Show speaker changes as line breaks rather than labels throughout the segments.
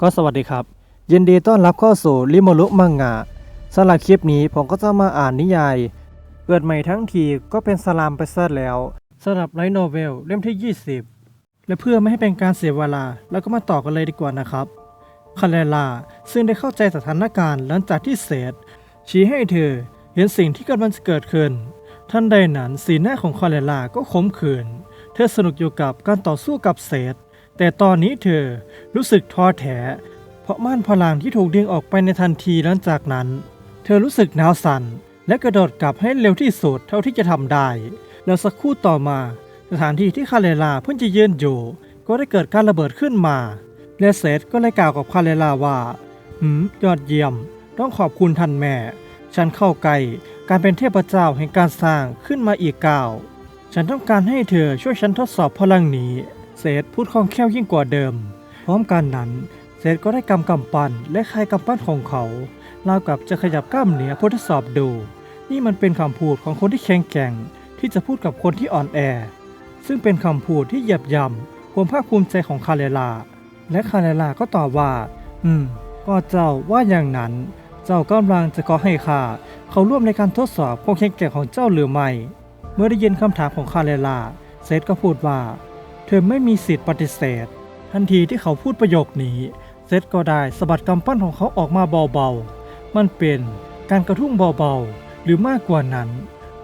ก็สวัสดีครับ ยินดีต้อนรับเข้าสู่ริโมรุมังงะสำหรับคลิปนี้ผมก็จะมาอ่านนิยาย เกิดใหม่ทั้งทีก็เป็นสลามไปซะแล้วสำหรับไลโนเวลเล่มที่ 20 และเพื่อไม่ให้เป็นการเสียเวลาแล้วก็มาต่อกันเลยดีกว่านะครับคาเลลาซึ่งได้เข้าใจสถานการณ์หลังจากที่เศษชี้ให้เธอเห็นสิ่งที่กำลังจะเกิดขึ้นท่านใดนั้นสีหน้าของคาเลลาก็ขมขื่นเธอสนุกอยู่กับการต่อสู้กับเศษ แต่ตอนนี้เธอรู้สึกท้อแท้เพราะม่านพลังที่ถูกดึงออกไปในทันทีหลังจากนั้น เธอรู้สึกหนาวสั่นและกระโดดกลับให้เร็วที่สุดเท่าที่จะทำได้ แล้วสักครู่ต่อมา สถานที่ที่คาเลลาเพิ่งจะยืนอยู่ ก็ได้เกิดการระเบิดขึ้นมา และเซธก็เลยกล่าวกับคาเลลาว่า หืม ยอดเยี่ยม ต้องขอบคุณท่านแม่ ฉันเข้าใกล้การเป็นเทพเจ้าแห่งการสร้างขึ้นมาอีกก้าว ฉันต้องการให้เธอช่วยฉันทดสอบพลังนี้ เซธพูดคล่องแคล่วยิ่งกว่าเดิม พร้อมกันนั้นเซธก็ได้กำกำปั้นและคลายกำปั้นของเขาราวกับจะขยับกล้ามเนื้อเพื่อทดสอบดู นี่มันเป็นคำพูดของคนที่แข็งแกร่ง ที่จะพูดกับคนที่อ่อนแอ ซึ่งเป็นคำพูดที่เหยียบย่ำความภาคภูมิใจของคาเลลา และคาเลลาก็ตอบว่า อืม ก็เจ้าว่าอย่างนั้น เจ้ากำลังจะขอให้ข้าเขาร่วมในการทดสอบความแข็งแกร่งของเจ้าหรือไม่ เมื่อได้ยินคำถามของคาเลลา เซธก็พูดว่า ธอไม่มีสิทธิ์ปฏิเสธ ทันทีที่เขาพูดประโยคนี้ เซธก็ได้สะบัดกำปั้นของเขาออกมาเบาๆ มันเป็นการกระทุ่งเบาๆ หรือมากกว่านั้น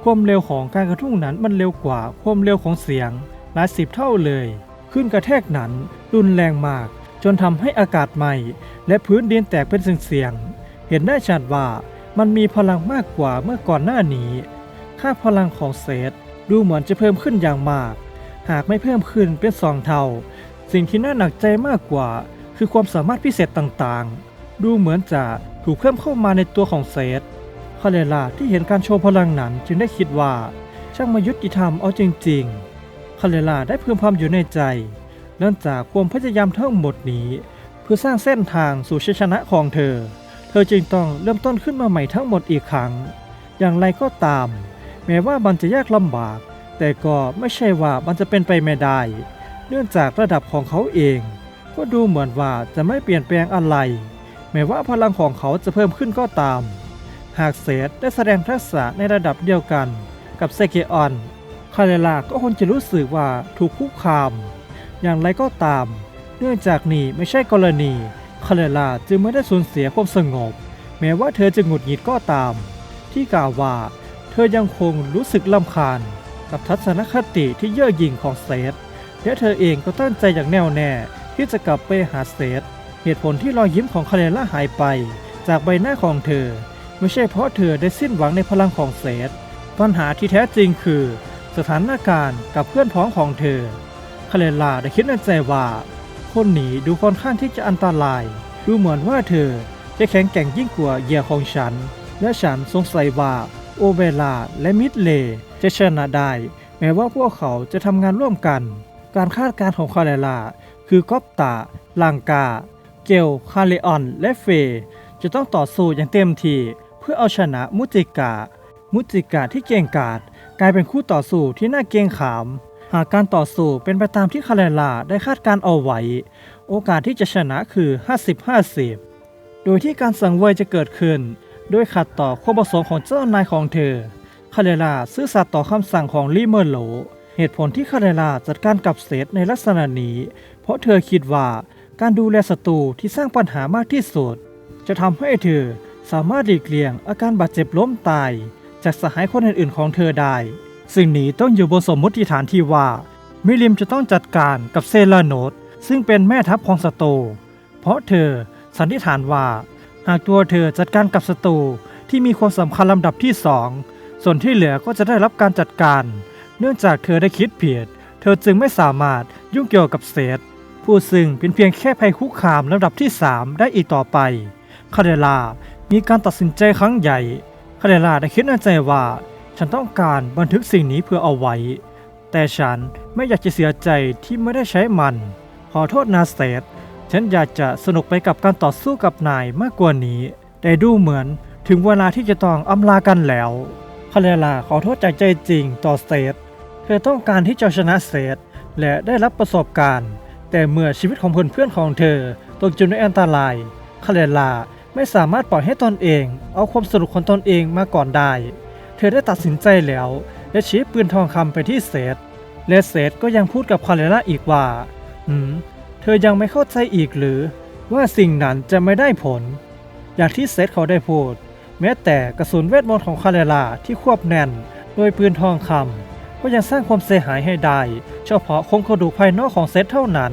ความเร็วของการกระทุ่งนั้นมันเร็วกว่าความเร็วของเสียงหลายสิบเท่าเลย ขึ้นกระแทกนั้นรุนแรงมาก จนทำให้อากาศไหม้และพื้นดินแตกเป็นเสียงๆเห็นได้ชัดว่ามันมีพลังมากกว่าเมื่อก่อนหน้านี้ ค่าพลังของเซธดูเหมือนจะเพิ่มขึ้นอย่างมาก หากไม่เพิ่มขึ้นเป็นสองเท่า สิ่งที่น่าหนักใจมากกว่า คือความสามารถพิเศษต่างๆ ดูเหมือนจะถูกเพิ่มเข้ามาในตัวของเซธคาเลลาที่เห็นการโชว์พลังนั้นจึงได้คิดว่า ช่างมายุติธรรมเอาจริงๆคาเลลาได้เพิ่มความอยู่ในใจเนื่องจากความพยายามทั้งหมดนี้ เพื่อสร้างเส้นทางสู่ชัยชนะของเธอ เธอจึงต้องเริ่มต้นขึ้นมาใหม่ทั้งหมดอีกครั้ง อย่างไรก็ตาม แม้ว่ามันจะยากลำบาก แต่ก็ไม่ใช่ว่ามันจะเป็นไปไม่ได้ เนื่องจากระดับของเขาเอง ก็ดูเหมือนว่าจะไม่เปลี่ยนแปลงอะไร แม้ว่าพลังของเขาจะเพิ่มขึ้นก็ตาม หากเซธได้แสดงทักษะในระดับเดียวกันกับเซเกออน คาเรลาก็คงจะรู้สึกว่าถูกคุกคาม อย่างไรก็ตาม เนื่องจากนี่ไม่ใช่กรณี คาเรลาจึงไม่ได้สูญเสียความสงบ แม้ว่าเธอจะหงุดหงิดก็ตาม ที่กล่าวว่า เธอยังคงรู้สึกลำคาญ กับทัศนคติที่เย่อหยิ่งของเซธและเธอเองก็ตั้งใจอย่างแน่วแน่ที่จะกลับไปหาเซธเหตุผลที่รอยยิ้มของคาเรล่าหายไป จากใบหน้าของเธอ ไม่ใช่เพราะเธอได้สิ้นหวังในพลังของเซธปัญหาที่แท้จริงคือ สถานการณ์กับเพื่อนพ้องของเธอคาเรล่าได้คิดในใจว่า คนหนีดูค่อนข้างที่จะอันตราย ดูเหมือนว่าเธอจะแข็งแกร่งยิ่งกว่าเหยื่อของฉัน และฉันสงสัยว่าโอเวลาและมิดเล จะชนะได้ แม้ว่าพวกเขาจะทำงานร่วมกัน การคาดการณ์ของคาเรลาคือกอปตาลังกา เกล คาเลออน และเฟย์จะต้องต่อสู้อย่างเต็มที่เพื่อเอาชนะมุจิกา มุจิกาที่เก่งกาจกลายเป็นคู่ต่อสู้ที่น่าเกรงขาม หากการต่อสู้เป็นไปตามที่คาเรลาได้คาดการเอาไว้ โอกาสที่จะชนะคือ 50-50 โดยที่การสังเวยจะเกิดขึ้น โดยขัดต่อความประสงค์ของเจ้านายของเธอ คาเรลาซื่อสัตย์ต่อคำสั่งของลิเมอร์โล เหตุผลที่คาเรลาจัดการกับเซธในลักษณะนี้ เพราะเธอคิดว่าการดูแลศัตรูที่สร้างปัญหามากที่สุด จะทำให้เธอสามารถหลีกเลี่ยงอาการบาดเจ็บล้มตาย จากสหายคนอื่นๆของเธอได้ สิ่งนี้ต้องอยู่บนสมมติฐานที่ว่า มิลิมจะต้องจัดการกับเซลาโนตซึ่งเป็นแม่ทัพของศัตรูเพราะเธอสันนิษฐานว่า หากตัวเธอจัดการกับศัตรูที่มีความสำคัญลำดับที่สอง ส่วนที่เหลือก็จะได้รับการจัดการ เนื่องจากเธอได้คิดผิด เธอจึงไม่สามารถยุ่งเกี่ยวกับเซธผู้ซึ่งเป็นเพียงแค่ภัยคุกคามลำดับที่ 3 ได้อีกต่อไป คาเดลา มีการตัดสินใจครั้งใหญ่ คาเดลาได้คิดในใจว่า ฉันต้องการบันทึกสิ่งนี้เพื่อเอาไว้ แต่ฉันไม่อยากจะเสียใจที่ไม่ได้ใช้มัน ขอโทษนาเซธฉันอยากจะสนุกไปกับการต่อสู้กับนายมากกว่านี้ แต่ดูเหมือนถึงเวลาที่จะต้องอำลากันแล้วาเดลาขอโทษจากใจจริงต่อเซธเธอต้องการที่จะชนะเซธและได้รับประสบการณ์ แต่เมื่อชีวิตของเพื่อนๆของเธอตกอยู่ในอันตรายคาเลลาไม่สามารถปล่อยให้ตนเอง เอาความสนุกของตนเองมาก่อนได้ เธอได้ตัดสินใจแล้ว และชี้ปืนทองคำไปที่เซธและเซธก็ยังพูดกับคาเลลาอีกว่าหืมเธอยังไม่เข้าใจอีกหรือ ว่าสิ่งนั้นจะไม่ได้ผล อย่างที่เซธเขาได้พูด แม้แต่กระสุนเวทมนต์ของคาเลลาที่ควบแน่นโดยปืนทองคำก็ยังสร้างความเสียหายให้ได้ เฉพาะโครงกระดูกภายนอกของเซธเท่านั้น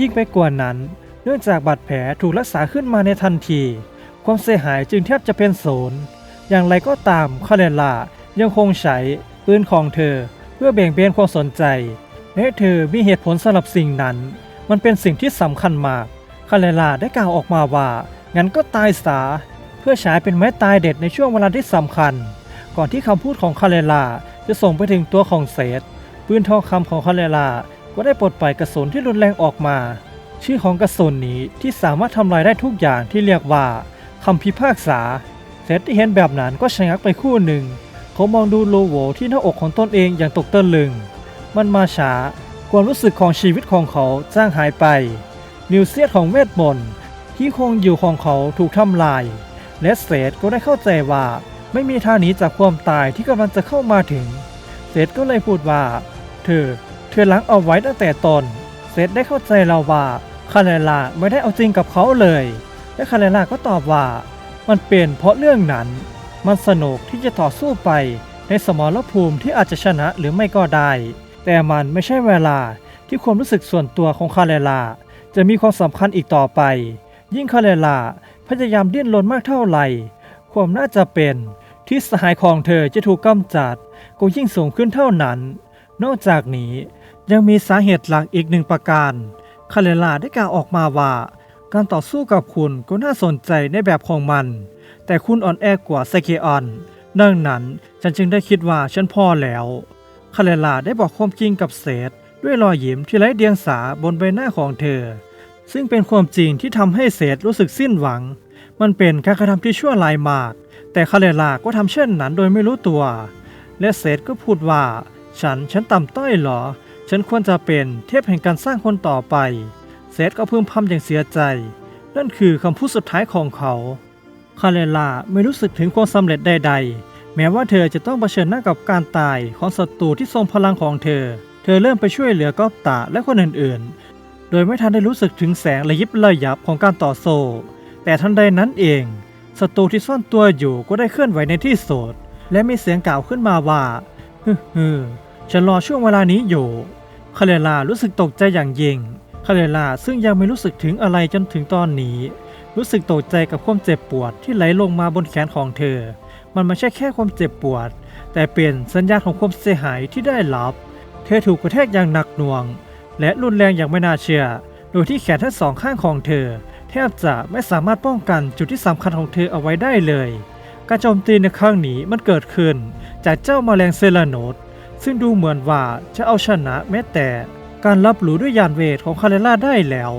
ยิ่งไปกว่านั้น เนื่องจากบาดแผลถูกรักษาขึ้นมาในทันที ความเสียหายจึงแทบจะเป็นศูนย์อย่างไรก็ตามคาเลลายังคงใช้ปืนของเธอเพื่อเบี่ยงเบนความสนใจและเธอมีเหตุผลสำหรับสิ่งนั้น มันเป็นสิ่งที่สำคัญมากคาเลลาได้กล่าวออกมาว่างั้นก็ตายสา เพื่อฉายเป็นไม้ตายเด็ดในช่วงเวลาที่สำคัญ ก่อนที่คำพูดของคาเลลาจะส่งไปถึงตัวของเซธปืนทองคำของคาเลลาก็ได้ปลดปล่อยกระสุนที่รุนแรงออกมา ชื่อของกระสุนนี้ที่สามารถทำลายได้ทุกอย่างที่เรียกว่าคำพิพากษา เซธที่เห็นแบบนั้นก็ชะงักไปคู่หนึ่ง เขามองดูโลโวที่หน้าอกของตนเองอย่างตกตะลึง มันมาช้าความรู้สึกของชีวิตของเขาจ้างหายไป นิวเซียของเวทมนต์ที่คงอยู่ของเขาถูกทำลาย และเซธก็ได้เข้าใจว่าไม่มีทางหนีจากความตายที่กำลังจะเข้ามาถึง เซธก็เลยพูดว่า เธอ เธอล้างเอาไว้ตั้งแต่ตนเซธได้เข้าใจแล้วว่าคาเรลลาไม่ได้เอาจริงกับเขาเลย และคาเลลาก็ตอบว่า มันเป็นเพราะเรื่องนั้น มันสนุกที่จะต่อสู้ไปในสมรภูมิที่อาจจะชนะหรือไม่ก็ได้ แต่มันไม่ใช่เวลาที่ความรู้สึกส่วนตัวของคาเรลลาจะมีความสำคัญอีกต่อไป ยิ่งคาเรลลา พยายามดิ้นรนมากเท่าไหร่ ความน่าจะเป็นที่สหายของเธอจะถูกกำจัดก็ยิ่งสูงขึ้นเท่านั้น นอกจากนี้ยังมีสาเหตุหลักอีกหนึ่งประการ คาเลลาได้กล่าวออกมาว่า การต่อสู้กับคุณก็น่าสนใจในแบบของมัน แต่คุณอ่อนแอกว่าไซเคออน ดังนั้นฉันจึงได้คิดว่าฉันพอแล้ว คาเลลาได้บอกความจริงกับเซธด้วยรอยยิ้มที่ไร้เดียงสาบนใบหน้าของเธอ ซึ่งเป็นความจริงที่ทำให้เซธรู้สึกสิ้นหวัง มันเป็นการกระทำที่ชั่วร้ายมาก แต่คาเลลาก็ทำเช่นนั้นโดยไม่รู้ตัว และเซธก็พูดว่า ฉันฉันต่ำต้อยเหรอ ฉันควรจะเป็นเทพแห่งการสร้างคนต่อไปเซธก็พึมพำอย่างเสียใจ นั่นคือคำพูดสุดท้ายของเขา คาเลลาไม่รู้สึกถึงความสำเร็จใด ๆ แม้ว่าเธอจะต้องเผชิญหน้ากับการตายของศัตรูที่ทรงพลังของเธอ เธอเริ่มไปช่วยเหลือกอบตาและคนอื่นๆ โดยไม่ทันได้รู้สึกถึงแสงระยิบระยับของการต่อสู้แต่ทันใดนั้นเองศัตรูที่ซ่อนตัวอยู่ก็ได้เคลื่อนไหวในที่สุดและมีเสียงกล่าวขึ้นมาว่าฮึฮึฉันรอช่วงเวลานี้อยู่คาเลลารู้สึกตกใจอย่างยิ่งคาเลลาซึ่งยังไม่รู้สึกถึงอะไรจนถึงตอนนี้ รู้สึกตกใจกับความเจ็บปวดที่ไหลลงมาบนแขนของเธอ มันไม่ใช่แค่ความเจ็บปวด แต่เป็นสัญญาณของความเสียหายที่ได้รับ เธอถูกกระแทกอย่างหนักหน่วง และรุนแรงอย่างไม่น่าเชื่อ โดยที่แขนทั้งสองข้างของเธอ แทบจะไม่สามารถป้องกันจุดที่สำคัญของเธอเอาไว้ได้เลย การโจมตีในครั้งนี้มันเกิดขึ้น จากเจ้าแมลงเซลาโนดซึ่งดูเหมือนว่าจะเอาชนะแม้แต่การรับรู้ด้วยยานเวทของคาเรล่าได้แล้ว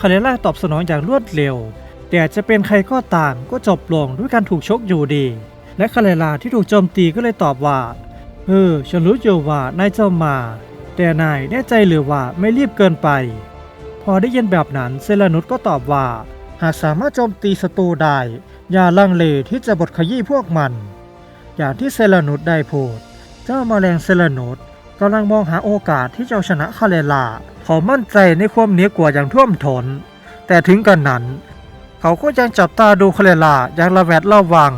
คาเรล่าตอบสนองอย่างรวดเร็ว แต่จะเป็นใครก็ตามก็จบลงด้วยการถูกชกอยู่ดี และคาเรล่าที่ถูกโจมตีก็เลยตอบว่า เออ ฉันรู้อยู่ว่านายเจะมา แต่นายแน่ใจหรือว่าไม่รีบเกินไป พอได้ยินแบบนั้นเซลานุสก็ตอบว่า หากสามารถโจมตีศัตรูได้ อย่าลังเลที่จะบดขยี้พวกมัน อย่างที่เซลานุสได้พูด เจ้ามาแรงเซลานุสกำลังมองหาโอกาสที่จะเอาชนะคาเลลา เขามั่นใจในความเหนือกว่าอย่างท่วมท้นแต่ถึงกันนั้น เขาก็ยังจับตาดูคาเลลาอย่างระแวดระวัง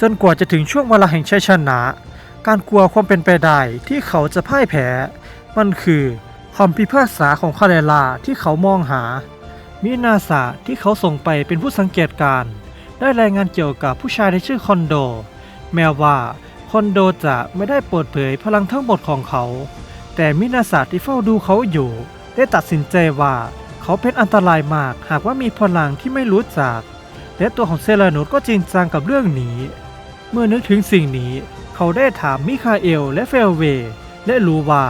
จนกว่าจะถึงช่วงเวลาแห่งชัยชนะ การกลัวความเป็นไปได้ที่เขาจะพ่ายแพ้ มันคือคำพิพากษาของคาเลลาที่เขามองหา มินาสาที่เขาส่งไปเป็นผู้สังเกตการ ได้รายงานเกี่ยวกับผู้ชายที่ชื่อคอนโด แม้ว่าคอนโดจะไม่ได้เปิดเผยพลังทั้งหมดของเขา แต่มินาสาที่เฝ้าดูเขาอยู่ ได้ตัดสินใจว่าเขาเป็นอันตรายมากหากว่ามีพลังที่ไม่รู้จัก และตัวของเซเลนุสก็จริงจังกับเรื่องนี้ เมื่อนึกถึงสิ่งนี้ เขาได้ถามมิคาเอลและเฟลเว และรู้ว่า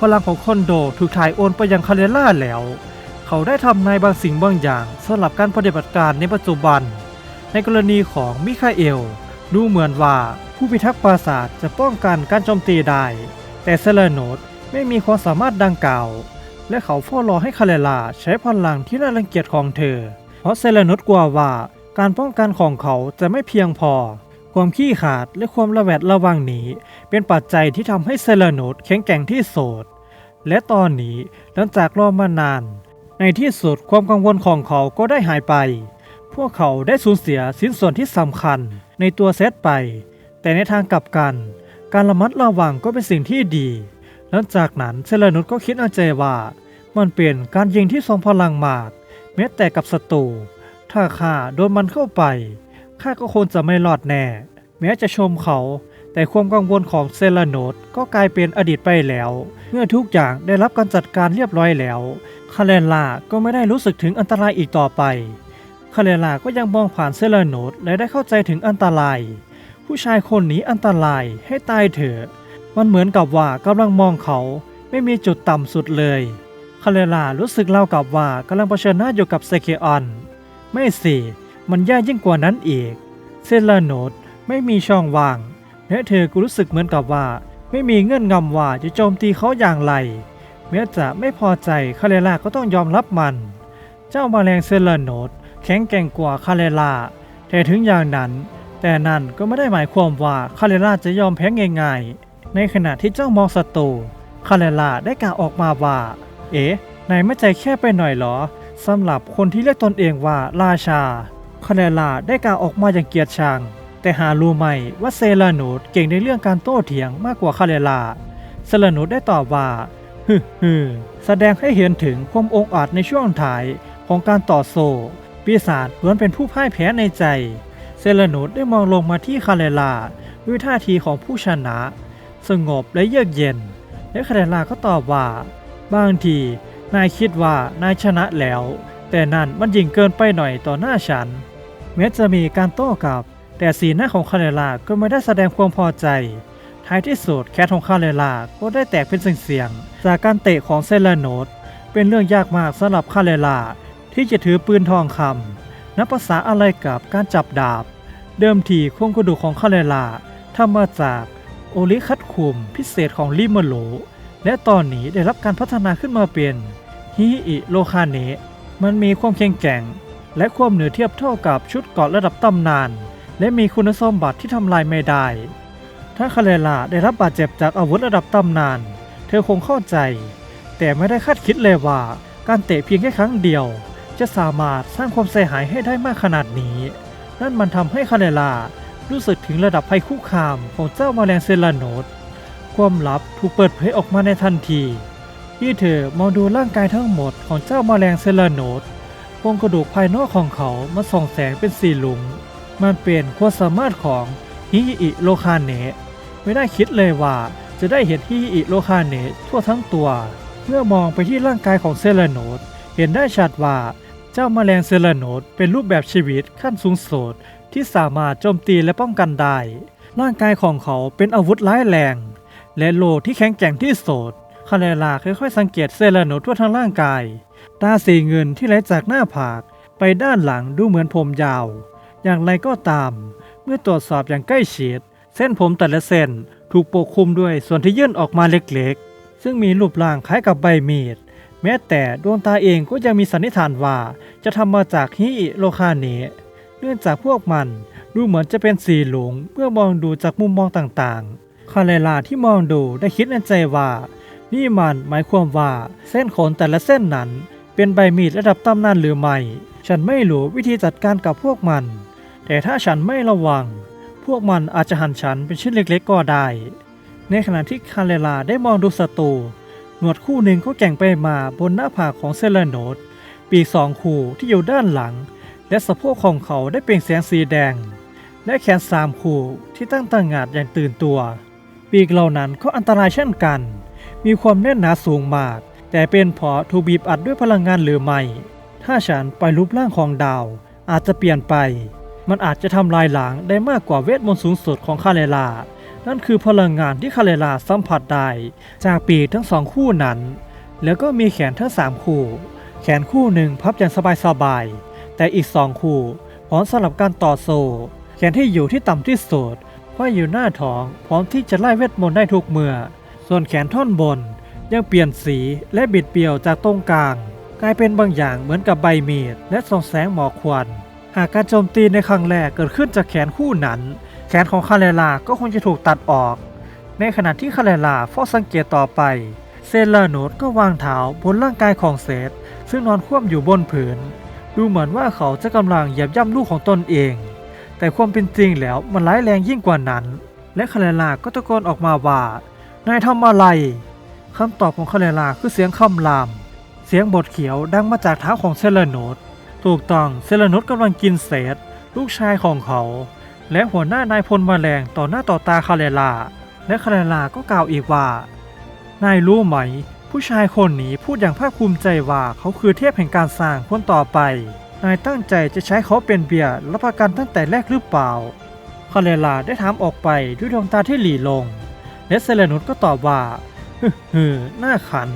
พลังของคอนโดถูกถ่ายโอนไปยังคาเรล่าแล้ว เขาได้ทำนายบางสิ่งบางอย่างสำหรับการปฏิบัติการในปัจจุบัน ในกรณีของมิคาเอล ดูเหมือนว่าผู้พิทักษ์ปราสาทจะป้องกันการโจมตีได้ แต่เซเลโนดไม่มีความสามารถดังกล่าว และเขาเฝ้ารอให้คาเรลลาใช้พลังที่น่ารังเกียจของเธอ เพราะเซเลนุสกลัวว่าการป้องกันของเขาจะไม่เพียงพอ ความขี้ขาดและความระแวดระวังนี้ เป็นปัจจัยที่ทำให้เซเลนุสแข็งแกร่งที่สุดและตอนนี้หลังจากรอมานาน ในที่สุดความกังวลของเขาก็ได้หายไป พวกเขาได้สูญเสียสิ้นส่วนที่สำคัญในตัวเซตไป แต่ในทางกลับกัน การระมัดระวังก็เป็นสิ่งที่ดี หลังจากนั้นเซเลนุสก็คิดในใจว่า มันเป็นการยิงที่ทรงพลังมาก แม้แต่กับศัตรูถ้าข้าโดนมันเข้าไป ข้าก็คงจะไม่รอดแน่ แม้จะชมเขา แต่ความกังวลของเซเลนุสก็กลายเป็นอดีตไปแล้ว เมื่อทุกอย่างได้รับการจัดการเรียบร้อยแล้วคาเลนลาก็ไม่ได้รู้สึกถึงอันตรายอีกต่อไปคาเลนลาก็ยังมองผ่านเซเลนุสและได้เข้าใจถึงอันตราย ผู้ชายคนนี้อันตรายให้ตายเถอะ มันเหมือนกับว่ากำลังมองเขาไม่มีจุดต่ำสุดเลยคาเลลารู้สึกเล่ากับว่ากำลังเผชิญหน้าอยู่กับเซเคออน ไม่สิ มันแย่ยิ่งกว่านั้นอีก เซเลโนดไม่มีช่องว่าง และเธอก็รู้สึกเหมือนกับว่า ไม่มีเงื่อนงำว่าจะโจมตีเขาอย่างไร แม้จะไม่พอใจคาเลลาก็ต้องยอมรับมัน เจ้ามาแรงเซเลโนดแข็งแกร่งกว่าคาเลลาแต่ถึงอย่างนั้น แต่นั่นก็ไม่ได้หมายความว่าคาเลลาจะยอมแพ้ง่ายๆ ในขณะที่เจ้ามองศัตรูคาเลลาได้กล่าวออกมาว่า เอ๊ะนายไม่ใจแค่ไปหน่อยเหรอสำหรับคนที่เรียกตนเองว่าราชา คาเลลาได้กล่าวออกมาอย่างเกียรติชัง แต่หารู้ไหมว่าเซลานูดเก่งในเรื่องการโต้เถียงมากกว่าคาเลลาเซลานูดได้ตอบว่าฮึฮึแสดงให้เห็นถึงความองอาจในช่วงท้ายของการต่อโซปีศาจล้วนเป็นผู้พ่ายแพ้ในใจ เซเลนุสได้มองลงมาที่คาเลลาด้วยท่าทีของผู้ชนะ สงบและเยือกเย็น และคาเลลาก็ตอบว่า บางที นายคิดว่านายชนะแล้ว แต่นั่นมันยิ่งเกินไปหน่อยต่อหน้าฉัน แม้จะมีการโต้กลับ แต่สีหน้าของคาเลลาก็ไม่ได้แสดงความพอใจ ท้ายที่สุดแคทของคาเลลาก็ได้แตกเป็นเสียงๆจากการเตะของเซเลโนดเป็นเรื่องยากมากสำหรับคาเลลาที่จะถือปืนทองคำนับภาษาอะไรกับการจับดาบ เดิมทีโครงกระดูกของคาเลลาทำมาจากโอลิคัตคุมพิเศษของลิมโลและตอนนี้ได้รับการพัฒนาขึ้นมาเป็นฮิอิโลคาเนะมันมีความแข็งแกร่ง และความเหนือเทียบเท่ากับชุดเกราะระดับตำนาน และมีคุณสมบัติที่ทำลายไม่ได้ ถ้าคาเลลาได้รับบาดเจ็บจากอาวุธระดับตำนาน เธอคงเข้าใจ แต่ไม่ได้คาดคิดเลยว่าการเตะเพียงแค่ครั้งเดียว จะสามารถสร้างความเสียหายให้ได้มากขนาดนี้ นั่นมันทำให้คาเลลารู้สึกถึงระดับภัยคุกคามของเจ้าแมลงเซลาโนดความลับถูกเปิดเผยออกมาในทันทีที่เธอมองดูร่างกายทั้งหมดของเจ้าแมลงเซลาโนด โครงกระดูกภายนอกของเขามาส่องแสงเป็นสีหลุงมันเป็นความสามารถของฮิอิโลคาเนะไม่ได้คิดเลยว่าจะได้เห็นฮิอิโลคาเนะทั่วทั้งตัว เมื่อมองไปที่ร่างกายของเซลาโนดเห็นได้ชัดว่าเจ้าแมลงเซลาโนดเป็นรูปแบบชีวิตขั้นสูงสุดที่สามารถโจมตีและป้องกันได้ ร่างกายของเขาเป็นอาวุธร้ายแรง และโลที่แข็งแกร่งที่สุดคาเลลาค่อยๆสังเกตเซลาโนดทั่วทั้งร่างกาย ตาสีเงินที่ไหลจากหน้าผากไปด้านหลังดูเหมือนผมยาว อย่างไรก็ตาม เมื่อตรวจสอบอย่างใกล้ชิดเส้นผมแต่ละเส้นถูกปกคลุมด้วยส่วนที่ยื่นออกมาเล็กๆ ซึ่งมีรูปร่างคล้ายกับใบมีด แม้แต่ดวงตาเองก็ยังมีสันนิษฐานว่าจะทำมาจากฮิโลคาเนเนื่องจากพวกมันดูเหมือนจะเป็นสีหลงเมื่อมองดูจากมุมมองต่างๆ คาเลลาที่มองดูได้คิดในใจว่า นี่มันหมายความว่าเส้นขนแต่ละเส้นนั้น เป็นใบมีดระดับตำนานหรือไม่ ฉันไม่รู้วิธีจัดการกับพวกมัน แต่ถ้าฉันไม่ระวัง พวกมันอาจจะหั่นฉันเป็นชิ้นเล็กๆก็ได้ ในขณะที่คาเลลาได้มองดูศัตรูหนวดคู่หนึ่งก็แก่งไปมาบนหน้าผากของเซเลโนดปีกสองคู่ที่อยู่ด้านหลัง และสะโพกของเขาได้เปล่งแสงสีแดง และแขนสามคู่ที่ตั้งต่างงาดอย่างตื่นตัว ปีกเหล่านั้นก็อันตรายเช่นกัน มีความแน่นหนาสูงมาก แต่เป็นเพราะถูกบีบอัดด้วยพลังงานหรือไม่ ถ้าฉันไปรูปร่างของดาว อาจจะเปลี่ยนไป มันอาจจะทำลายหล้างได้มากกว่าเวทมนต์สูงสุดของคาเลลา นั่นคือพลังงานที่คาเลลาสัมผัสได้จากปีกทั้งสองคู่นั้น แล้วก็มีแขนทั้งสามคู่ แขนคู่หนึ่งพับอย่างสบายๆ แต่อีกสองคู่พร้อมสำหรับการต่อโซ่แขนที่อยู่ที่ต่ำที่สุดห้อยอยู่หน้าท้องพร้อมที่จะไล่เวทมนต์ได้ทุกเมื่อ ส่วนแขนท่อนบน ยังเปลี่ยนสีและบิดเบี้ยวจากตรงกลาง กลายเป็นบางอย่างเหมือนกับใบมีดและส่องแสงหมอกควัน หากการโจมตีในครั้งแรกเกิดขึ้นจากแขนคู่นั้น แขนของคาเลลาก็คงจะถูกตัดออก ในขณะที่คาเลลาเฝ้าสังเกตต่อไป เซเลโนดก็วางเท้าบนร่างกายของเซธซึ่งนอนคว่ำอยู่บนผืน ดูเหมือนว่าเขาจะกำลังเหยียบย่ำลูกของตนเอง แต่ความเป็นจริงแล้วมันร้ายแรงยิ่งกว่านั้น และคาเลลาก็ตะโกนออกมาว่านายทำอะไร คำตอบของคาเลลาคือเสียงคำราม เสียงบทเขียวดังมาจากเท้าของเซเลโนดถูกต้องเซเลโนดกำลังกินเศษ ลูกชายของเขา และหัวหน้านายพลมาแรงต่อหน้าต่อตาคาเลลา และคาเลลาก็กล่าวอีกว่า นายรู้ไหม ผู้ชายคนนี้พูดอย่างภาคภูมิใจว่าเขาคือเทพแห่งการสร้างคนต่อไป นายตั้งใจจะใช้เขาเป็นเบียร์รับประกันตั้งแต่แรกหรือเปล่าคาเลลาได้ถามออกไปด้วยดวงตาที่หลีลง และเซเลนุสก็ตอบว่า ฮึหน้าขัน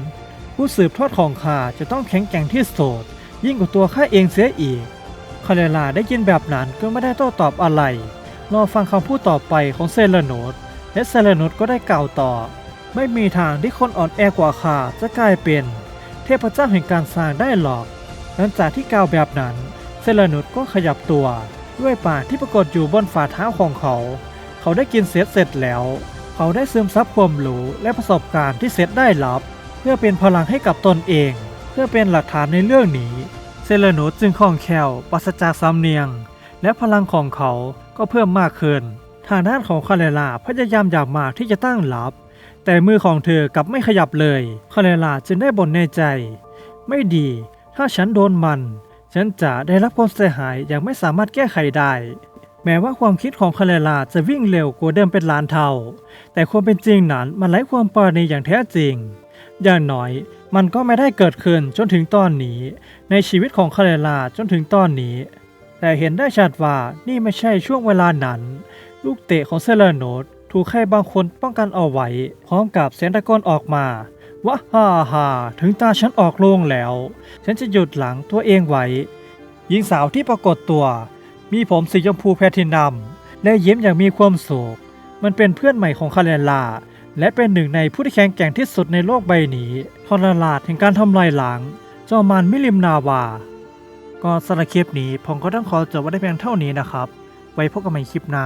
ผู้สืบทอดของข้าจะต้องแข็งแกร่งที่สุดยิ่งกว่าตัวข้าเองเสียอีกคาเลลาได้ยินแบบนั้นก็ไม่ได้โต้ตอบอะไร รอฟังคำพูดต่อไปของเซเลนุสและเซเลนุสก็ได้กล่าวต่อ ไม่มีทางที่คนอ่อนแอกว่าข้าจะกลายเป็น เทพเจ้าแห่งการสร้างได้หรอก หลังจากที่กล่าวแบบนั้น เซเลนุสก็ขยับตัว ด้วยปากที่ปรากฏอยู่บนฝ่าเท้าของเขา เขาได้กินเซตเสร็จแล้ว เขาได้ซึมซับความรู้และประสบการณ์ที่เซตได้รับ เพื่อเป็นพลังให้กับตนเอง เพื่อเป็นหลักฐานในเรื่องนี้ เซเลนุสจึงคล่องแคล่วปราศจากสำเนียง และพลังของเขาก็เพิ่มมากขึ้นทางด้านของคาเลลาพยายามอย่างมากที่จะตั้งรับ แต่มือของเธอกลับไม่ขยับเลยคาเลลาจึงได้บ่นในใจ ไม่ดี ถ้าฉันโดนมัน ฉันจะได้รับความเสียหายอย่างไม่สามารถแก้ไขได้ แม้ว่าความคิดของคาเลลาจะวิ่งเร็วกว่าเดิมเป็นล้านเท่า แต่ความเป็นจริงนั้นมันไร้ความปราณีอย่างแท้จริง อย่างน้อยมันก็ไม่ได้เกิดขึ้นจนถึงตอนนี้ ในชีวิตของคาเลลาจนถึงตอนนี้ แต่เห็นได้ชัดว่านี่ไม่ใช่ช่วงเวลานั้น ลูกเตะของเซเลโนดถูกใครบางคนป้องกันเอาไว้ พร้อมกับเสียงตะโกนออกมาว่าฮ่าฮ่าถึงตาฉันออกโรงแล้ว ฉันจะหยุดหลังตัวเองไว้หญิงสาวที่ปรากฏตัว มีผมสีชมพูแพทินัม และยิ้มอย่างมีความสุข มันเป็นเพื่อนใหม่ของคาเลนลา และเป็นหนึ่งในผู้ที่แข็งแกร่งที่สุดในโลกใบนี้ทรลาดแห่งการทำลายล้างจอมานมิลิมนาวา ก็สารคลิปนี้ผมก็ต้องขอจบไว้ได้เพียงเท่านี้นะครับ ไว้พบกันใหม่คลิปหน้า